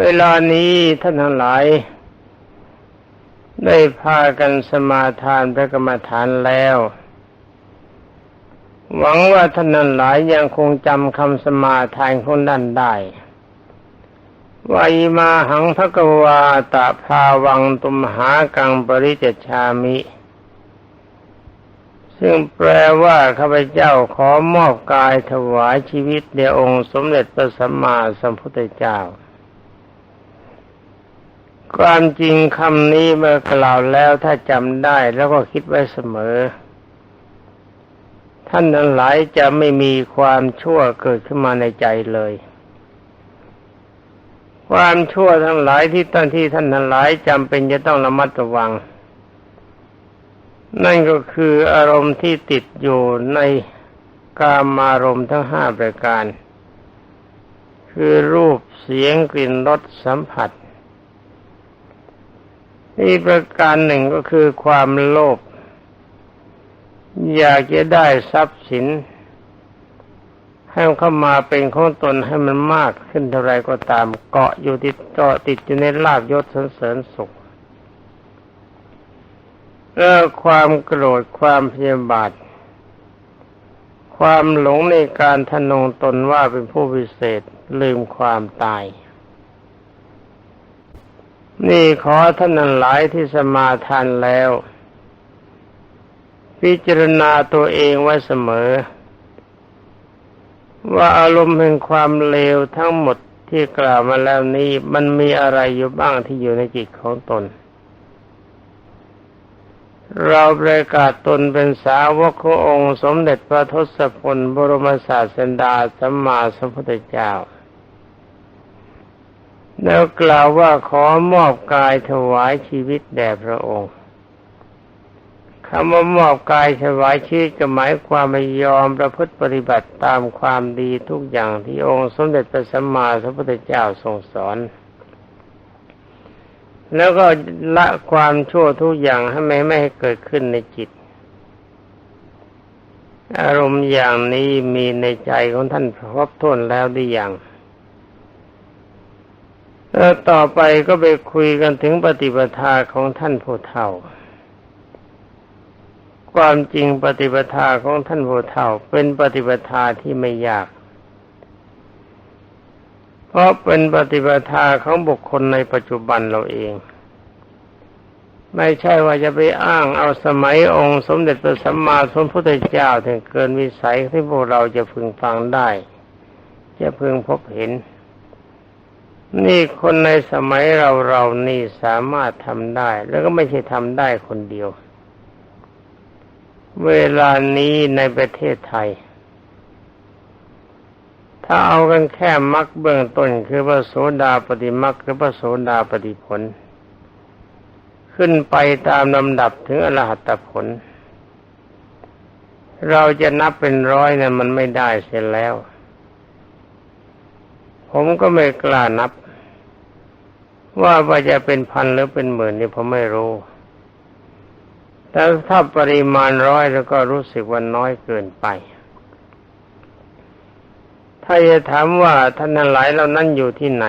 เวลานี้ท่านทั้งหลาย ได้พากันสมาทานพระกรรมฐานแล้ว หวังว่าท่านนั้นหลายยังคงจำคำสมาทานของท่านได้วายมาหังพระกวาตะภาวังตุมหากังปริจชามิ ซึ่งแปลว่าข้าพเจ้าขอมอบกายถวายชีวิตเดชองค์สมเด็จพระสัมมาสัมพุทธเจ้า ความจริงคำนี้เมื่อกล่าวแล้วถ้าจำได้แล้วก็คิดไว้เสมอ ท่านทั้งหลายจะไม่มีความชั่วเกิดขึ้นมาในใจเลย ความชั่วทั้งหลายที่ท่านที่ท่านทั้งหลายจำเป็นจะต้องระมัดระวัง นั่นก็คืออารมณ์ที่ติดอยู่ในกามารมณ์ทั้งห้าประการ คือรูปเสียงกลิ่นรสสัมผัส นี่ประการหนึ่งก็คือความโลภอยากจะได้ทรัพย์สิน ให้เข้ามาเป็นของตนให้มันมากขึ้นเท่าไรก็ตาม เกาะอยู่ติดเกาะติดอยู่ในลาบยศเสริญสุขเออความโกรธความพยาบาท ความหลงในการทนงตนว่าเป็นผู้วิเศษลืมความตาย นี่ขอท่านนันหลายที่สมาทานแล้ว พิจารณาตัวเองไว้เสมอ ว่าอารมณ์แห่งความเลวทั้งหมดที่กล่าวมาแล้วนี้มันมีอะไรอยู่บ้างที่อยู่ในจิตของตน เราประกาศตนเป็นสาวกขององค์สมเด็จพระทศพลบรมศาสดาสัมมาสัมพุทธเจ้า แล้วกล่าวว่าขอมอบกายถวายชีวิตแด่พระองค์คำว่ามอบกายถวายชีวิตก็หมายความไม่ยอมประพฤติปฏิบัติตามความดีทุกอย่างที่องค์สมเด็จพระสัมมาสัมพุทธเจ้าทรงสอน แล้วก็ละความชั่วทุกอย่างให้ไม่ไม่ให้เกิดขึ้นในจิต อารมณ์อย่างนี้มีในใจของท่านครบถ้วนแล้วหรือยัง แล้วต่อไปก็ไปคุยกันถึงปฏิปทาของท่านผู้เฒ่า ความจริงปฏิปทาของท่านโพเท่า เป็นปฏิปทาที่ไม่ยาก เพราะเป็นปฏิปทาของบุคคลในปัจจุบันเราเอง ไม่ใช่ว่าจะไปอ้างเอาสมัยองค์สมเด็จพระสัมมาสัมพุทธเจ้าถึงเกินวิสัยที่พวกเราจะพึงฟังได้ จะพึงพบเห็น นี่คนในสมัยเราเรานี่สามารถทำได้ แล้วก็ไม่ใช่ทำได้คนเดียว เวลานี้ในประเทศไทย ถ้าเอากันแค่มรรคเบื้องต้นคือพระโสดาปฏิมรรคหรือพระโสดาปฏิผล ขึ้นไปตามลำดับถึงอรหัตผล เราจะนับเป็นร้อยนะั้นมันไม่ได้เสร็จแล้ว ผมก็ไม่กล้านับ ว่าว่าจะเป็นพันหรือเป็นหมื่นนี่ผมไม่รู้ แต่ถ้าปริมาณร้อยแล้วก็รู้สึกว่าน้อยเกินไป ถ้าจะถามว่าท่านหลายเรานั้นอยู่ที่ไหน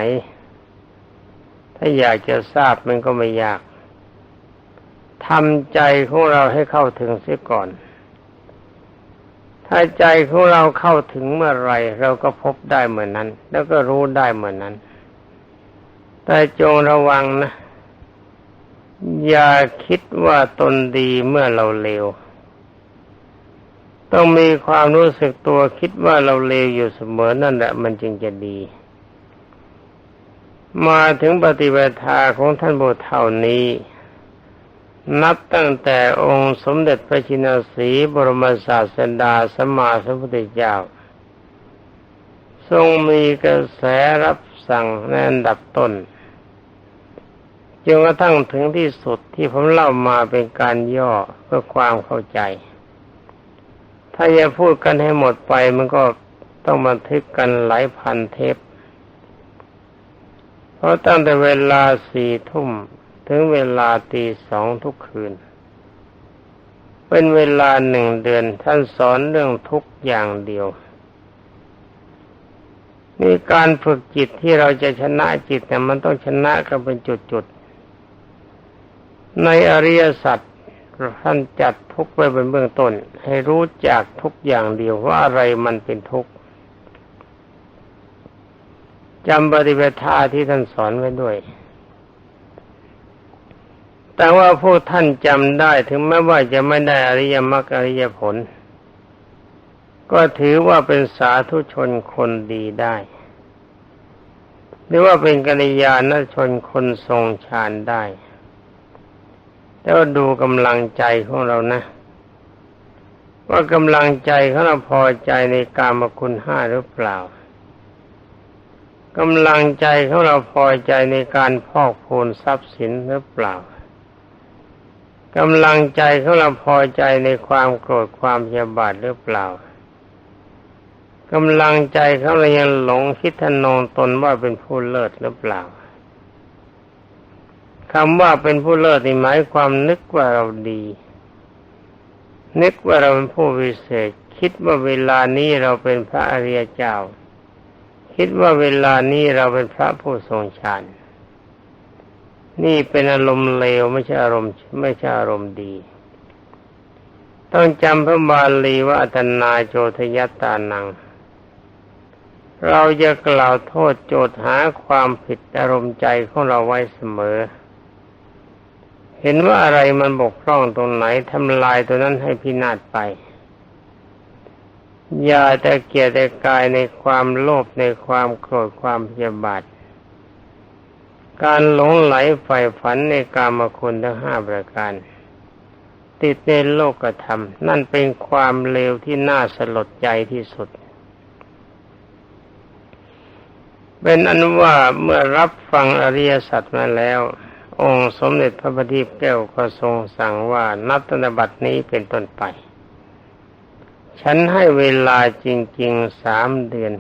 ถ้าอยากจะทราบมันก็ไม่ยากทำใจของเราให้เข้าถึงเสียก่อน ถ้าใจของเราเข้าถึงเมื่อไรเราก็พบได้เหมือนนั้น แล้วก็รู้ได้เหมือนนั้น แต่จงระวังนะ อย่าคิดว่าตนดีเมื่อเราเลว ต้องมีความรู้สึกตัวคิดว่าเราเลวอยู่เสมอนั่นแหละมันจึงจะดี มาถึงปฏิบัติาของท่านโบเท่านี้ นับตั้งแต่องค์สมเด็จพระชินสีบรมศาสดาสมมาสัมพุทธเจ้า ทรงมีกระแสรับสั่งในอันดับต้น จนกระทั่งถึงที่สุดที่ผมเล่ามาเป็นการย่อเพื่อความเข้าใจ ถ้าจะพูดกันให้หมดไปมันก็ต้องบันทึกกันหลายพันเทป เพราะตั้งแต่เวลาสี่ทุ่มถึงเวลาตีสองทุกคืน เป็นเวลาหนึ่งเดือนท่านสอนเรื่องทุกอย่างเดียวนี่การฝึกจิตที่เราจะชนะจิตเนี่ยมันต้องชนะกันเป็นจุด ในอริยสัจท่านจัดทุกข์ไว้เป็นเบื้องต้น ให้รู้จักทุกอย่างเดียวว่าอะไรมันเป็นทุกข์จำปฏิปทาที่ท่านสอนไว้ด้วย แต่ว่าพวกท่านจำได้ถึงแม้ว่าจะไม่ได้อริยมรรคอริยผล ก็ถือว่าเป็นสาธุชนคนดีได้หรือว่าเป็นกัลยาณชนคนทรงฌานได้ แต่ว่าดูกำลังใจของเรานะ ว่ากำลังใจของเราพอใจในกามคุณห้าหรือเปล่ากำลังใจของเราพอใจในการพอกพูนทรัพย์สินหรือเปล่ากำลังใจของเราพอใจในความโกรธความพยาบาทหรือเปล่ากำลังใจเขาเรายังหลงคิดทนงตนว่าเป็นผู้เลิศหรือเปล่า คำว่าเป็นผู้เลิศนี่หมายความนึกว่าเราดี นึกว่าเราเป็นผู้วิเศษ คิดว่าเวลานี้เราเป็นพระอริยเจ้า คิดว่าเวลานี้เราเป็นพระผู้ทรงฌานนี่เป็นอารมณ์เลวไม่ใช่อารมณ์ไม่ใช่อารมณ์ดี ต้องจำพระบาลีว่าอัตนาโจทยตานัง เราจะกล่าวโทษโจทย์หาความผิดอารมณ์ใจของเราไว้เสมอ เห็นว่าอะไรมันบกพร่องตรงไหนทำลายตัวนั้นให้พินาศไป อย่าแต่เกียรแต่กายในความโลภในความโกรธความพยาบาท การหลงไหลใฝ่ฝันในกามคุณทั้งห้าประการ ติดในโลกธรรม นั่นเป็นความเลวที่น่าสลดใจที่สุดเป็นอันว่าเมื่อรับฟังอริยสัจมาแล้ว องค์สมเด็จพระบัณฑิตแก้วก็ทรงสั่งว่านับตนบัตินี้เป็นต้นไป ฉันให้เวลาจริงๆสามเดือน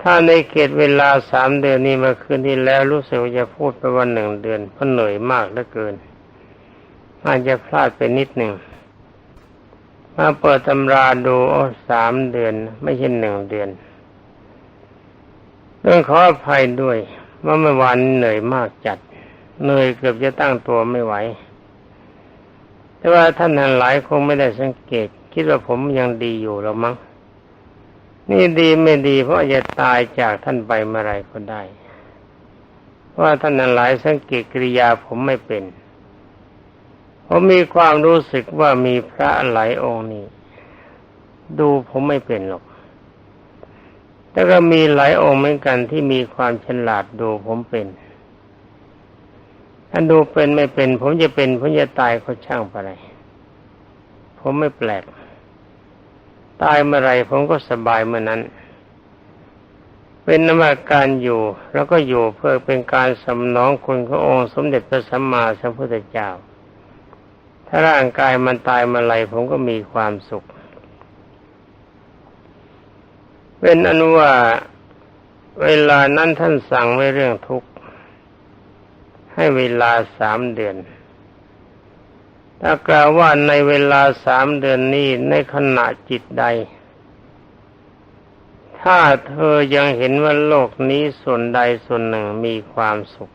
ถ้าในเขตเวลาสามเดือนนี้มาคืนที่แล้วรู้สึกว่าจะพูดไปวันหนึ่งเดือนเพราะเหนื่อยมากเหลือเกิน อาจจะพลาดไปนิดหนึ่งมาเปิดตำราดูโอ้สามเดือน ไม่ใช่หนึ่งเดือน เรื่องขออภัยด้วย ว่าเมื่อวานเหนื่อยมากจัด เหนื่อยเกือบจะตั้งตัวไม่ไหว แต่ว่าท่านหลายคงไม่ได้สังเกต คิดว่าผมยังดีอยู่หรือมั้งนี่ดีไม่ดี เพราะจะตายจากท่านไปเมื่อไรก็ได้ ว่าท่านนั้นหลายสังเกตกิริยาผมไม่เป็นผมมีความรู้สึกว่ามีพระหลายองค์นี่ดูผมไม่เป็นหรอก แต่ก็มีหลายองค์เหมือนกันที่มีความฉลาดดูผมเป็นถ้าดูเป็นไม่เป็น ผมจะเป็นผมจะตายก็ช่างไปไรผมไม่แปลก ตายเมื่อไรผมก็สบายเมื่อนั้น เป็นนมาการอยู่แล้วก็อยู่เพื่อเป็นการสำนองคุณขององค์สมเด็จพระสัมมาสัมพุทธเจ้า ถ้าร่างกายมันตายเมื่อไรผมก็มีความสุข เป็นอนุว่าเวลานั้นท่านสั่งไว้เรื่องทุกข์ให้เวลาสามเดือน ถ้ากล่าวว่าในเวลาสามเดือนนี้ในขณะจิตใด ถ้าเธอยังเห็นว่าโลกนี้ส่วนใดส่วนหนึ่งมีความสุข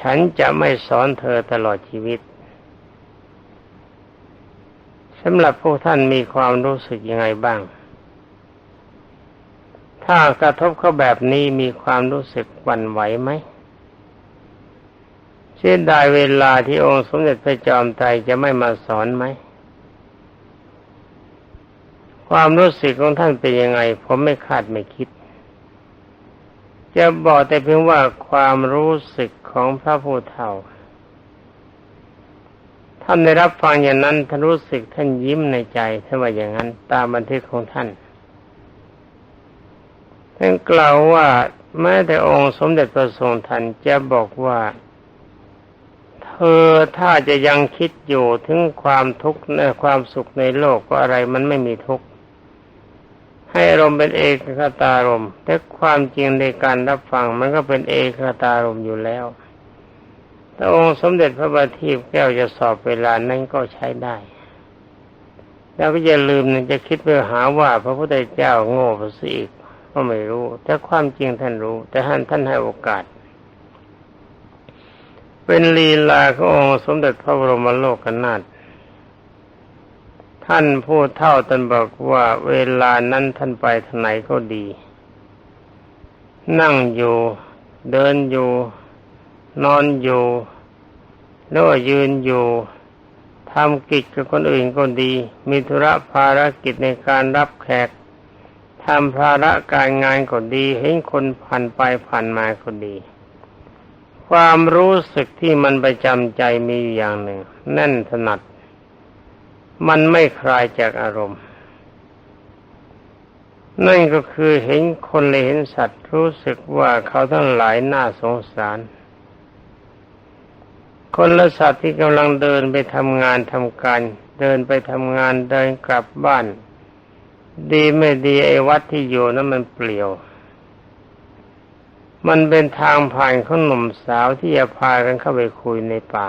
ฉันจะไม่สอนเธอตลอดชีวิตสำหรับพวกท่านมีความรู้สึกยังไงบ้าง ถ้ากระทบเขาแบบนี้มีความรู้สึกวันไหวไหมเสียดายเวลาที่องค์สมเด็จพระจอมไตรจะไม่มาสอนไหม ความรู้สึกของท่านเป็นยังไง ผมไม่คาดไม่คิด จะบอกแต่เพียงว่าความรู้สึกของพระผู้เฒ่า ท่านได้รับฟังอย่างนั้นท่านรู้สึกท่านยิ้มในใจท่านว่าอย่างนั้น ตามบันทึกของท่าน ท่านกล่าวว่าแม้แต่องค์สมเด็จพระทรงทันจะบอกว่าเออถ้าจะยังคิดอยู่ถึงความทุกข์ในความสุขในโลกก็อะไรมันไม่มีทุกข์ให้อารมณ์เป็นเอกคตารมแต่ความจริงในการรับฟังมันก็เป็นเอกคตารมอยู่แล้วแต่องค์สมเด็จพระบัณฑิตแก้วจะสอบเวลานั้นก็ใช้ได้ แล้วก็อย่าลืมนะจะคิดไปหาว่าพระพุทธเจ้าโง่ไปซะอีก ก็ไม่รู้ แต่ความจริงท่านรู้ แต่ท่านท่านให้โอกาส เป็นลีลาขององค์สมเด็จพระบรมโลกนาถท่านพูดเท่าท่านบอกว่าเวลานั้นท่านไปทางไหนก็ดี นั่งอยู่เดินอยู่ นอนอยู่หรือว่ายืนอยู่ทำกิจกับคนอื่นก็ดี มีธุระภารกิจในการรับแขก ทำภาระการงานก็ดี เห็นคนผ่านไปผ่านมาก็ดี ความรู้สึกที่มันประจำใจมีอย่างหนึ่ง แน่นถนัด มันไม่คลายจากอารมณ์ นั่นก็คือเห็นคนเลยเห็นสัตว์รู้สึกว่าเขาทั้งหลายน่าสงสาร คนและสัตว์ที่กำลังเดินไปทำงานทำการ เดินไปทำงานเดินกลับบ้าน ดีไม่ดีไอ้วัดที่อยู่นั้นมันเปลี่ยว มันเป็นทางผ่านของหนุ่มสาวที่จะพากันเข้าไปคุยในป่า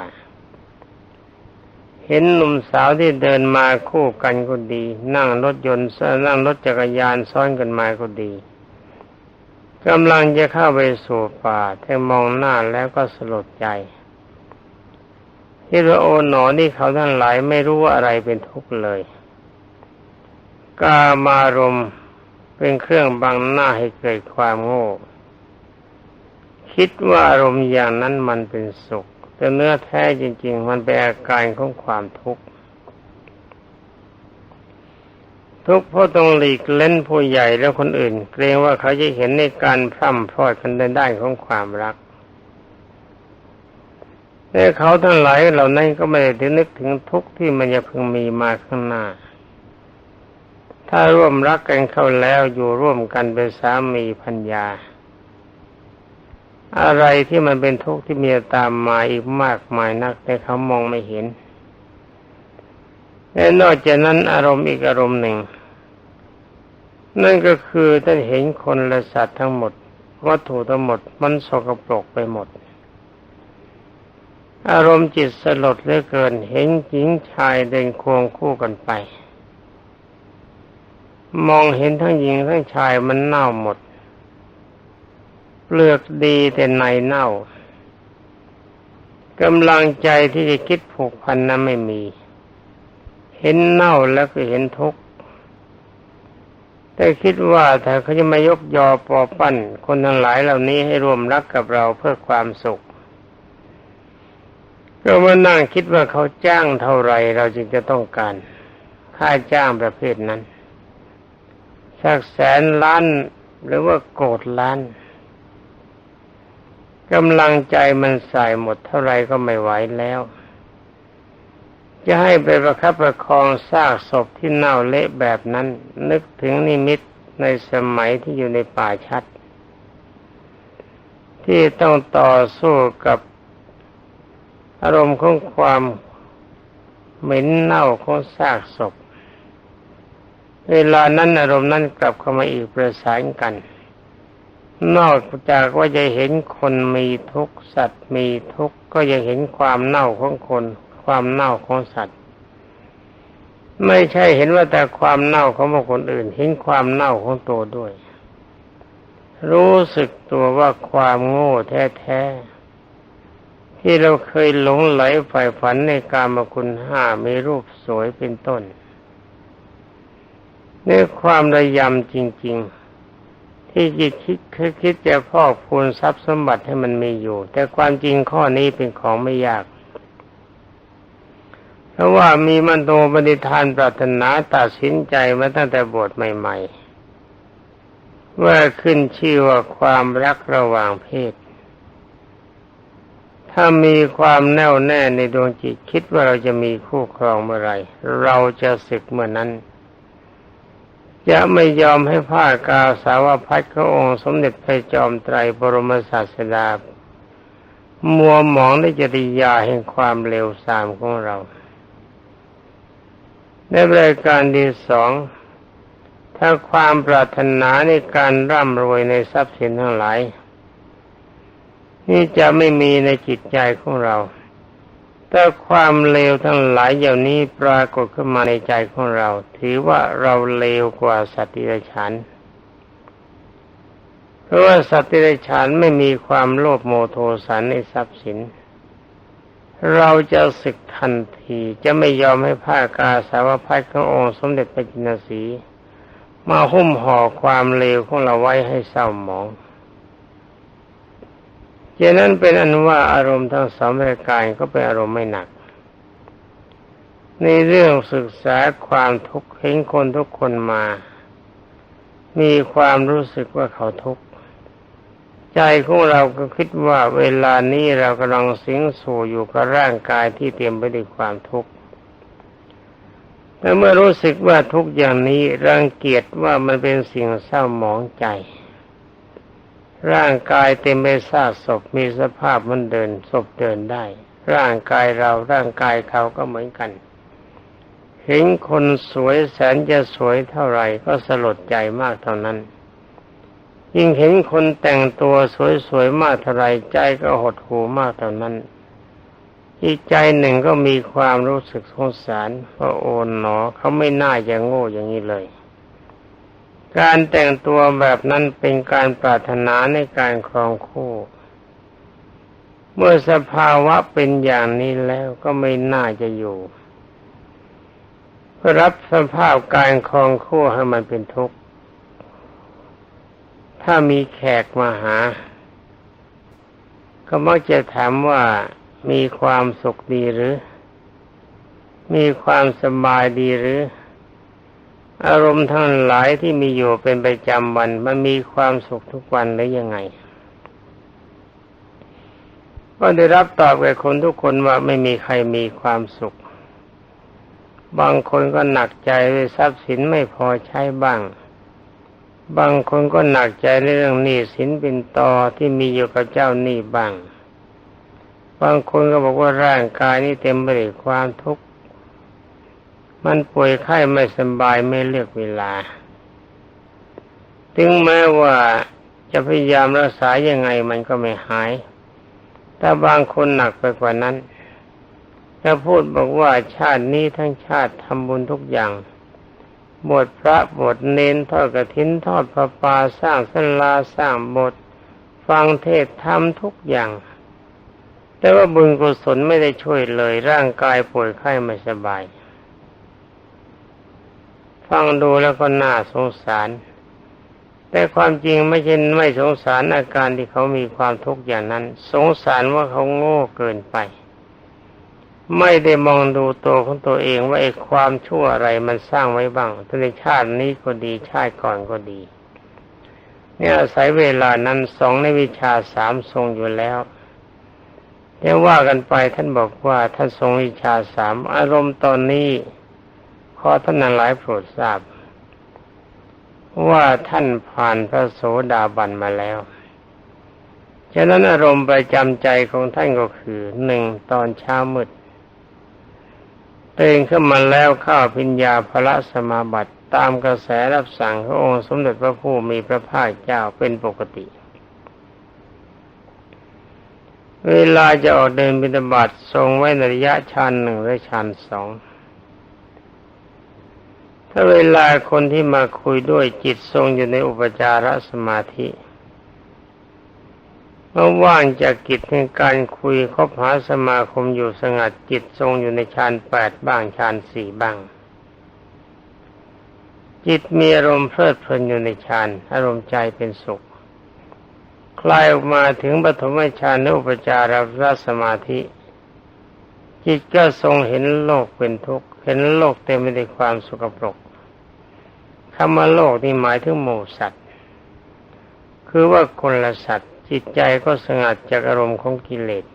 เห็นหนุ่มสาวที่เดินมาคู่กันก็ดี นั่งรถยนต์นั่งรถจักรยานซ้อนกันมาก็ดีกำลังจะเข้าไปสู่ป่าแต่มองหน้าแล้วก็สลดใจที่ว่าโอ๋หนอนี่เขาทั้งหลายไม่รู้ว่าอะไรเป็นทุกข์เลย กามารมณ์เป็นเครื่องบังหน้าให้เกิดความโง่ คิดว่าอารมณ์อย่างนั้นมันเป็นสุข แต่เนื้อแท้จริง ๆ มันเป็นอาการของความทุกข์ ทุกข์เพราะต้องหลีกเล่นผู้ใหญ่และคนอื่น เกรงว่าเขาจะเห็นในการพร่ำพรอดกันในด้านของความรักแต่เขาทั้งหลายเหล่านั้นก็ไม่ได้นึกถึงทุกข์ที่มันจะพึงมีมาข้างหน้า ถ้าร่วมรักกันเข้าแล้วอยู่ร่วมกันเป็นสามีพัญญา อะไรที่มันเป็นทุกข์ที่มีตามมาอีกมากมายนักแต่เขามองไม่เห็นและนอกจากนั้นอารมณ์อีกอารมณ์หนึ่ง นั่นก็คือท่านเห็นคนและสัตว์ทั้งหมด วัตถุทั้งหมดมันสกปรกไปหมด อารมณ์จิตสลดเหลือเกิน เห็นหญิงชายเดินควงคู่กันไป มองเห็นทั้งหญิงทั้งชายมันเน่าหมด เปลือกดีแต่ในเน่ากำลังใจที่จะคิดผูกพันนั้นไม่มี เห็นเน่าแล้วก็เห็นทุกข์แต่คิดว่าถ้าเขาจะมายกยอปอปั้น คนทั้งหลายเหล่านี้ให้ร่วมรักกับเราเพื่อความสุข ก็มานั่งคิดว่าเขาจ้างเท่าไรเราจึงจะต้องการ ค่าจ้างประเภทนั้น สักแสนล้าน หรือว่าโกดล้านกำลังใจมันใส่หมดเท่าไรก็ไม่ไหวแล้ว จะให้ไปประคับประคองซากศพที่เน่าเละแบบนั้น นึกถึงนิมิตในสมัยที่อยู่ในป่าชัด ที่ต้องต่อสู้กับอารมณ์ของความเหม็นเน่าของซากศพ เวลานั้นอารมณ์นั้นกลับเข้ามาอีกประสานกัน นอกจากว่าจะเห็นคนมีทุกข์สัตว์มีทุกข์ก็จะเห็นความเน่าของคน ความเน่าของสัตว์ ไม่ใช่เห็นว่าแต่ความเน่าของบุคคลอื่น เห็นความเน่าของตัวด้วย รู้สึกตัวว่าความโง่แท้ๆที่เราเคยหลงไหลใฝ่ฝันในการมคุณห้ามีรูปสวยเป็นต้น ในความระยำจริง ๆ ที่จิตคิดคือคิดจะพอกพูนทรัพย์สมบัติให้มันมีอยู่ แต่ความจริงข้อนี้เป็นของไม่ยาก เพราะว่ามีมันโตปฏิทานปรารถนาตัดสินใจมาตั้งแต่บทใหม่ ๆ ว่าขึ้นชื่อว่าความรักระหว่างเพศถ้ามีความแน่วแน่ในดวงจิตคิดว่าเราจะมีคู่ครองเมื่อไรเราจะศึกเมื่อนั้น จะไม่ยอมให้ผ้ากาสาวพัดขององค์สมเด็จพระจอมไตรบรมศาสดา มัวหมองในจริยาแห่งความเร็วสามของเรา ในรายการที่สอง ถ้าความปรารถนาในการร่ำรวยในทรัพย์สินทั้งหลาย นี่จะไม่มีในจิตใจของเรา ตแต่ความเลวทั้งหลายอย่างนี้ปรากฏขึ้นมาในใจของเรา ถือว่าเราเลวกว่าสัตว์ดิรัจฉานเพราะว่าสัตว์ดิรัจฉานไม่มีความโลภโมโทสันในทรัพย์สิน เราจะศึกทันทีจะไม่ยอมให้ผ้ากาสาวพัดขององค์สมเด็จพระจินสี มาหุ้มห่อความเลวของเราไว้ให้เศร้าหมอง ฉะนั้นเป็นอันว่าอารมณ์ทั้งสองรายการก็เป็นอารมณ์ไม่หนัก ในเรื่องศึกษาความทุกข์เห็นคนทุกคนมา มีความรู้สึกว่าเขาทุกข์ใจของเราก็คิดว่าเวลานี้เรากำลังสิงสู่อยู่กับร่างกายที่เต็มไปด้วยความทุกข์แต่เมื่อรู้สึกว่าทุกอย่างนี้รังเกียจว่ามันเป็นสิ่งเศร้าหมองใจ ร่างกายเต็มไปซากศพมีสภาพมันเดินศพเดินได้ ร่างกายเราร่างกายเขาก็เหมือนกัน เห็นคนสวยแสนจะสวยเท่าไหร่ก็สลดใจมากเท่านั้น ยิ่งเห็นคนแต่งตัวสวยๆมากเท่าไรใจก็หดหูมากเท่านั้น อีกใจหนึ่งก็มีความรู้สึกสงสารว่าโอนหนอเขาไม่น่าจะโง่อย่างนี้เลย การแต่งตัวแบบนั้นเป็นการปรารถนาในการครองคู่ เมื่อสภาวะเป็นอย่างนี้แล้วก็ไม่น่าจะอยู่เพื่อรับสภาพการครองคู่ให้มันเป็นทุกข์ ถ้ามีแขกมาหา ก็มักจะถามว่ามีความสุขดีหรือ มีความสบายดีหรือ อารมณ์ทั้งหลายที่มีอยู่เป็นประจำวัน มันมีความสุขทุกวันหรือยังไง ก็ได้รับตอบกับคนทุกคนว่าไม่มีใครมีความสุข บางคนก็หนักใจด้วยทรัพย์สินไม่พอใช้บ้าง บางคนก็หนักใจในเรื่องหนี้สินเป็นตอที่มีอยู่กับเจ้าหนี้บ้าง บางคนก็บอกว่าร่างกายนี้เต็มไปด้วยความทุกข์ มันป่วยไข้ไม่สบายไม่เลือกเวลา ถึงแม้ว่าจะพยายามรักษายังไงมันก็ไม่หาย แต่บางคนหนักไปกว่านั้นจะพูดบอกว่าชาตินี้ทั้งชาติทำบุญทุกอย่างบทพระบทเน้นทอดกระถินทอดพระปาสร้างสลาสร้างบท ฟังเทศทำทุกอย่าง แต่ว่าบุญกุศลไม่ได้ช่วยเลยร่างกายป่วยไข้ไม่สบาย ฟังดูแล้วก็น่าสงสาร แต่ความจริงไม่ใช่ไม่สงสารอาการที่เขามีความทุกข์อย่างนั้น สงสารว่าเขาโง่เกินไป ไม่ได้มองดูตัวของตัวเองว่าไอ้ความชั่วอะไรมันสร้างไว้บ้างในชาตินี้ก็ดีชาติก่อนก็ดี เนี่ยอาศัยเวลานั้นสองในวิชาสามทรงอยู่แล้วแต่ว่ากันไปท่านบอกว่าท่านทรงวิชาสามอารมณ์ตอนนี้ อท่านนั้นหลายโปรดทราบ ว่าท่านผ่านพระโสดาบันมาแล้วฉะนั้นอารมณ์ประจำใจของท่านก็คือหนึ่งตอนเช้ามืดเตื่นขึ้นมาแล้วข้าพิญญาพระสมาบัติตามกระแสรับสั่งขององค์สมเด็จพระผู้มีพระภาคเจ้าเป็นปกติ เวลาจะออกเดินบิณฑบาตทรงไว้ในระยะชันหนึ่งและชันสอง ถ้าเวลาคนที่มาคุยด้วยจิตทรงอยู่ในอุปจารสมาธิเมื่อว่างจากกิจในการคุยคบหาสมาคมอยู่สงัดจิตทรงอยู่ในฌานแปดบ้างฌานสี่บ้าง จิตมีอารมณ์เพลิดเพลินอยู่ในฌานอารมณ์ใจเป็นสุข คลายออกมาถึงปฐมฌานอุปจารสมาธิ จิตก็ทรงเห็นโลกเป็นทุกข์ เห็นโลกเต็มไปด้วยความสุขปรก คำว่าโลกนี่หมายถึงหมู่สัตว์ คือว่าคนละสัตว์จิตใจก็สงัดจากอารมณ์ของกิเลส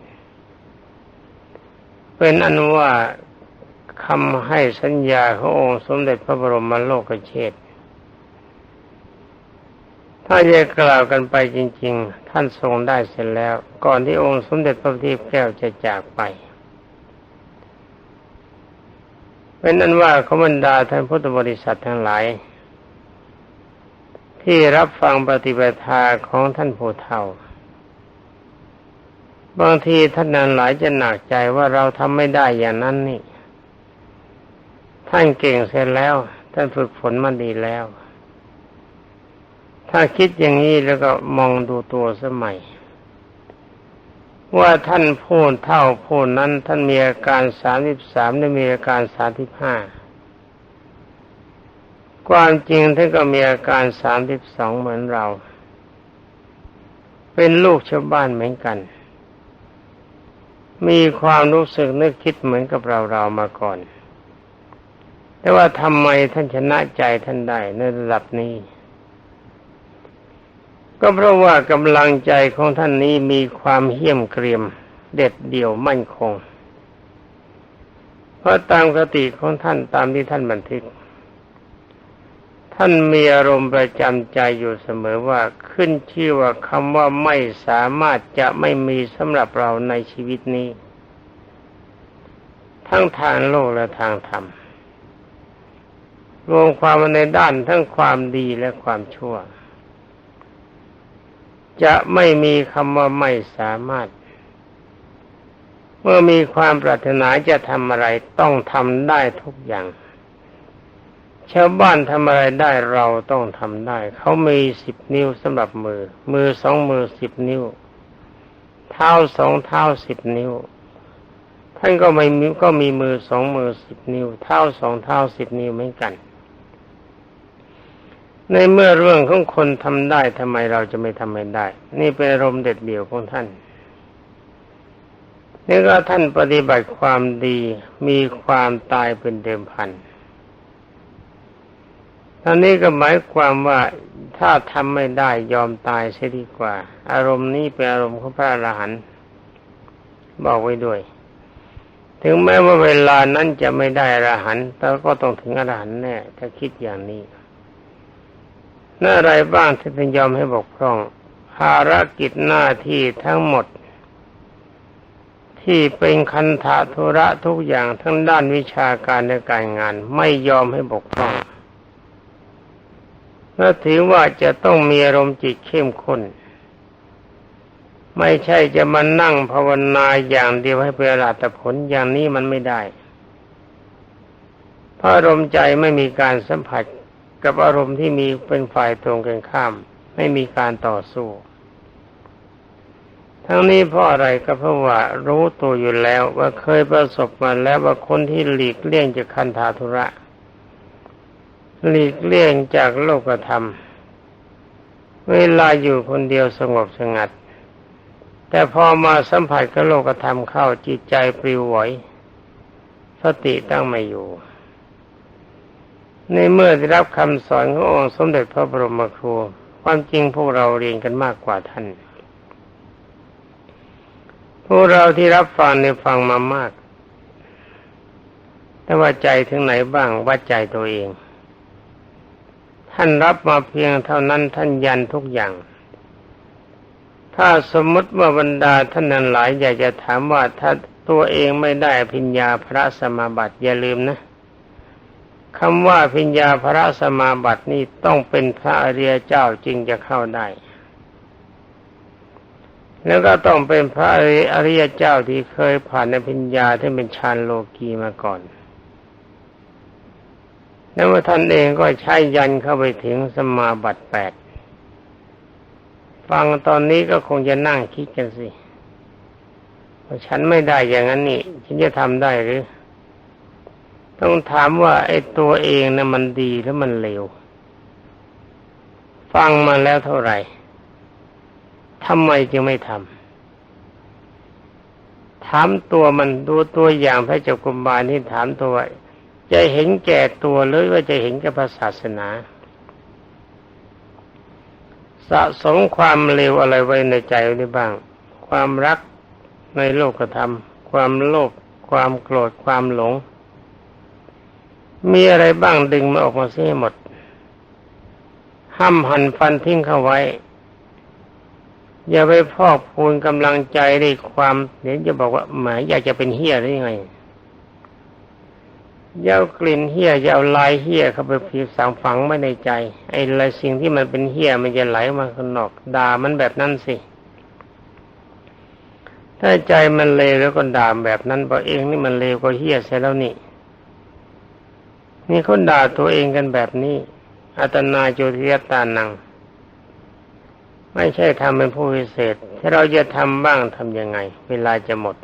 เป็นอันว่าคำให้สัญญาขององค์สมเด็จพระบรมโลกเชษถ้าจะกล่าวกันไปจริง ๆ ท่านทรงได้เสร็จแล้ว ก่อนที่องค์สมเด็จพระทีพแก้วจะจากไปเป็นนั้นว่าขบันดาท่านพุทธบริษัททั้งหลาย ที่รับฟังปฏิบัติาของท่านผู้เฒ่า บางทีท่านนั้นหลายจะหนักใจว่าเราทำไม่ได้อย่างนั้นนี่ ท่านเก่งเสร็จแล้ว ท่านฝึกฝนมาดีแล้ว ถ้าคิดอย่างนี้แล้วก็มองดูตัวสมัย ว่าท่านพูดเท่าพูดนั้นท่านมีอาการสามสิบสามได้มีอาการสามสิบห้า ความจริงท่านก็มีอาการสามสิบสองเหมือนเรา เป็นลูกชาวบ้านเหมือนกัน มีความรู้สึกนึกคิดเหมือนกับเราเรามาก่อน แต่ว่าทำไมท่านชนะใจท่านได้ในระดับนี้ ก็เพราะว่ากำลังใจของท่านนี้มีความเหี้ยมเกรียม เด็ดเดี่ยวมั่นคง เพราะตามคติของท่านตามที่ท่านบันทึก ท่านมีอารมณ์ประจำใจอยู่เสมอว่าขึ้นชื่อว่าคำว่าไม่สามารถจะไม่มีสำหรับเราในชีวิตนี้ ทั้งทางโลกและทางธรรม รวมความในด้านทั้งความดีและความชั่ว จะไม่มีคำว่าไม่สามารถ เมื่อมีความปรารถนาจะทำอะไรต้องทำได้ทุกอย่าง ชาวบ้านทำอะไรได้เราต้องทำได้ เขามีสิบนิ้วสำหรับมือ มือสองมือสิบนิ้ว เท้าสองเท้าสิบนิ้ว ท่านก็ไม่มีก็มีมือสองมือสิบนิ้ว เท้าสองเท้าสิบนิ้วเหมือนกัน ในเมื่อเรื่องของคนทำได้ทำไมเราจะไม่ทำไม่ได้ นี่เป็นรมเด็ดเดี่ยวของท่านนี่ก็ท่านปฏิบัติความดีมีความตายเป็นเดิมพัน ตอนนี้ก็หมายความว่าถ้าทำไม่ได้ยอมตายเสียดีกว่า อารมณ์นี้เป็นอารมณ์ของพระอรหันต์บอกไว้ด้วย ถึงแม้ว่าเวลานั้นจะไม่ได้อรหันต์แต่ก็ต้องถึงอรหันต์แน่ถ้าคิดอย่างนี้น่าอะไรบ้างที่ท่านยอมให้บกพร่อง ภารกิจหน้าที่ทั้งหมด ที่เป็นคันธะธุระทุกอย่างทั้งด้านวิชาการและการงาน ไม่ยอมให้บกพร่อง และถือว่าจะต้องมีอารมณ์จิตเข้มข้น ไม่ใช่จะมานั่งภาวนาอย่างเดียวให้เป็นอรหัตผลอย่างนี้มันไม่ได้เพราะอารมณ์ใจไม่มีการสัมผัสกับอารมณ์ที่มีเป็นฝ่ายตรงกันข้าม ไม่มีการต่อสู้ ทั้งนี้เพราะอะไรก็เพราะว่ารู้ตัวอยู่แล้วว่าเคยประสบมาแล้วว่าคนที่หลีกเลี่ยงจากคันธาธุระ หลีกเลี่ยงจากโลกธรรม เวลาอยู่คนเดียวสงบสงัด แต่พอมาสัมผัสกับโลกธรรมเข้าจิตใจปลิวไหวสติตั้งไม่อยู่ ในเมื่อได้รับคำสอนขององค์สมเด็จพระบรมครู ความจริงพวกเราเรียนกันมากกว่าท่าน พวกเราที่รับฟังในฟังมามาก แต่ว่าใจถึงไหนบ้างวัดใจตัวเอง ท่านรับมาเพียงเท่านั้นท่านยันทุกอย่าง ถ้าสมมติว่าบรรดาท่านนั้นหลายอยากจะถามว่าถ้าตัวเองไม่ได้พิญญาพระสมาบัติอย่าลืมนะคำว่าพิญญาพระสมาบัตินี่ต้องเป็นพระอริยเจ้าจึงจะเข้าได้ แล้วก็ต้องเป็นพระอริยเจ้าที่เคยผ่านในพิญญาที่เป็นฌานโลกีมาก่อน แล้วว่าท่านเองก็ใช้ยันเข้าไปถึงสมาบัติแปดฟังตอนนี้ก็คงจะนั่งคิดกันสิว่าฉันไม่ได้อย่างนั้นนี่ ฉันจะทำได้หรือ ต้องถามว่าไอ้ตัวเองนะมันดีหรือมันเลว ฟังมาแล้วเท่าไหร่ทำไมจึงไม่ทำถามตัวมันดูตัวอย่างพระเจ้ากุมบาลที่ถามตัว จะเห็นแก่ตัวหรือว่าจะเห็นแก่พระศาสนา สะสมความเลวอะไรไว้ในใจไว้บ้าง ความรักในโลกธรรม ความโลภความโกรธความหลง มีอะไรบ้างดึงมาออกมาเสียหมด ห้ามหันฟันทิ้งเข้าไว้ อย่าไปพอกพูนกำลังใจด้วยความเดี๋ยวจะบอกว่าหมายอยากจะเป็นเฮียได้ยังไง ยากลิ่นเหี้ยยาลายเหี้ยเข้าไปผิวสังฝังไว้ในใจ ไอ้อะไรสิ่งที่มันเป็นเหี้ยมันจะไหลมาข้างนอกด่ามันแบบนั้นสิถ้าใจมันเลวแล้วก็ด่าแบบนั้นบอกเองนี่มันเลวก็เฮี้ยเสียแล้วนี่ นี่คนด่าตัวเองกันแบบนี้อัตนาจุติยตานัง ไม่ใช่ทำเป็นผู้พิเศษ ถ้าเราจะทำบ้างทำยังไง เวลาจะหมด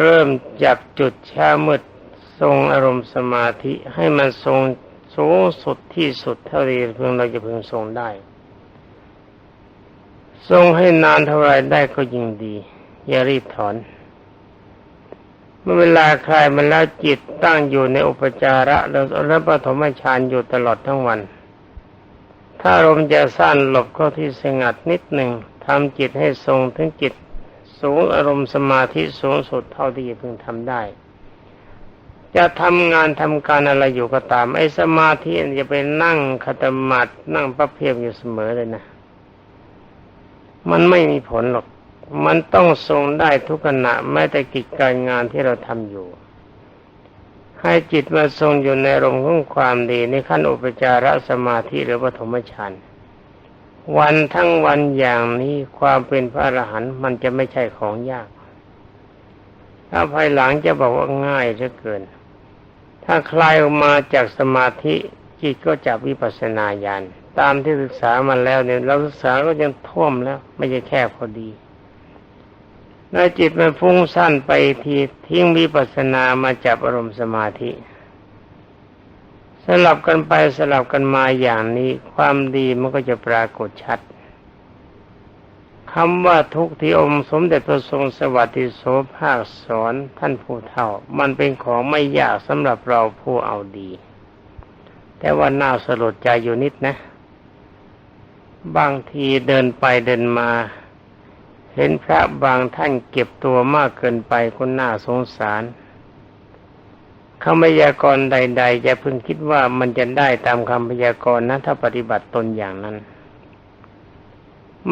เริ่มจับจุดช้ามืด ทรงอารมณ์สมาธิให้มันทรงสูงสุดที่สุดเท่าที่เพียงเราจะพึงทรงได้ ทรงให้นานเท่าไรได้ก็ยิ่งดี อย่ารีบถอน เมื่อเวลาคลายมันแล้วจิตตั้งอยู่ในอุปจาระแล้วแล้วปฐมฌานอยู่ตลอดทั้งวัน ถ้าอารมจะสั้นหลบเข้าที่สงัดนิดหนึ่งทำจิตให้ทรงถึงจิตสูงอารมณ์สมาธิสูงสุดเท่าที่จะพึงทำได้ จะทำงานทำการอะไรอยู่ก็ตาม ไอ้สมาธิจะไปนั่งคตมัดนั่งประเพียบอยู่เสมอเลยนะ มันไม่มีผลหรอก มันต้องทรงได้ทุกขณะแม้แต่กิจการงานที่เราทำอยู่ ให้จิตมาทรงอยู่ในอารมของความดีในขั้นอุปจารสมาธิหรือปฐมฌานวันทั้งวันอย่างนี้ความเป็นพระอรหันต์มันจะไม่ใช่ของยาก ถ้าภายหลังจะบอกว่าง่ายเหลือเกิน ถ้าคลายออกมาจากสมาธิจิตก็จะวิปัสสนาญาณตามที่ศึกษามาแล้วเนี่ยเราศึกษาก็ยังท่วมแล้ว ไม่ใช่แค่พอดีถ้าจิตมันฟุ้งสั้นไปทีทิ้งวิปัสสนามาจับอารมณ์สมาธิ สลับกันไปสลับกันมาอย่างนี้ ความดีมันก็จะปรากฏชัด คำว่าทุกที่องค์สมเด็จพระทรงสวัสดิโสภาคสอนท่านผู้เฒ่า มันเป็นของไม่ยากสำหรับเราผู้เอาดี แต่ว่าน่าสลดใจอยู่นิดนะ บางทีเดินไปเดินมา เห็นพระบางท่านเก็บตัวมากเกินไปก็น่าสงสารคำพยากรณ์ใด ๆ จะพึงคิดว่ามันจะได้ตามคำพยากรณ์นะถ้าปฏิบัติตนอย่างนั้น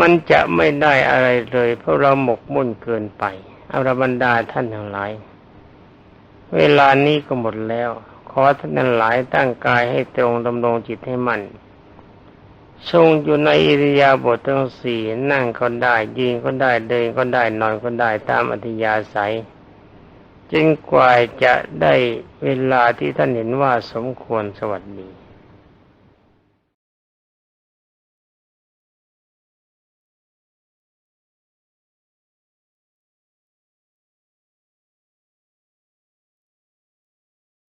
มันจะไม่ได้อะไรเลย เพราะเราหมกมุ่นเกินไปอารบรรดาท่านทั้งหลาย เวลานี้ก็หมดแล้ว ขอท่านทั้งหลายตั้งกายให้ตรงดำรงจิตให้มั่นทรงอยู่ในอิริยาบถทั้งสี่นั่งก็ได้ยืนก็ได้เดินก็ได้นอนก็ได้ตามอัธยาศัยจึงกว่าจะได้เวลาที่ท่านเห็นว่าสมควรสวัสดี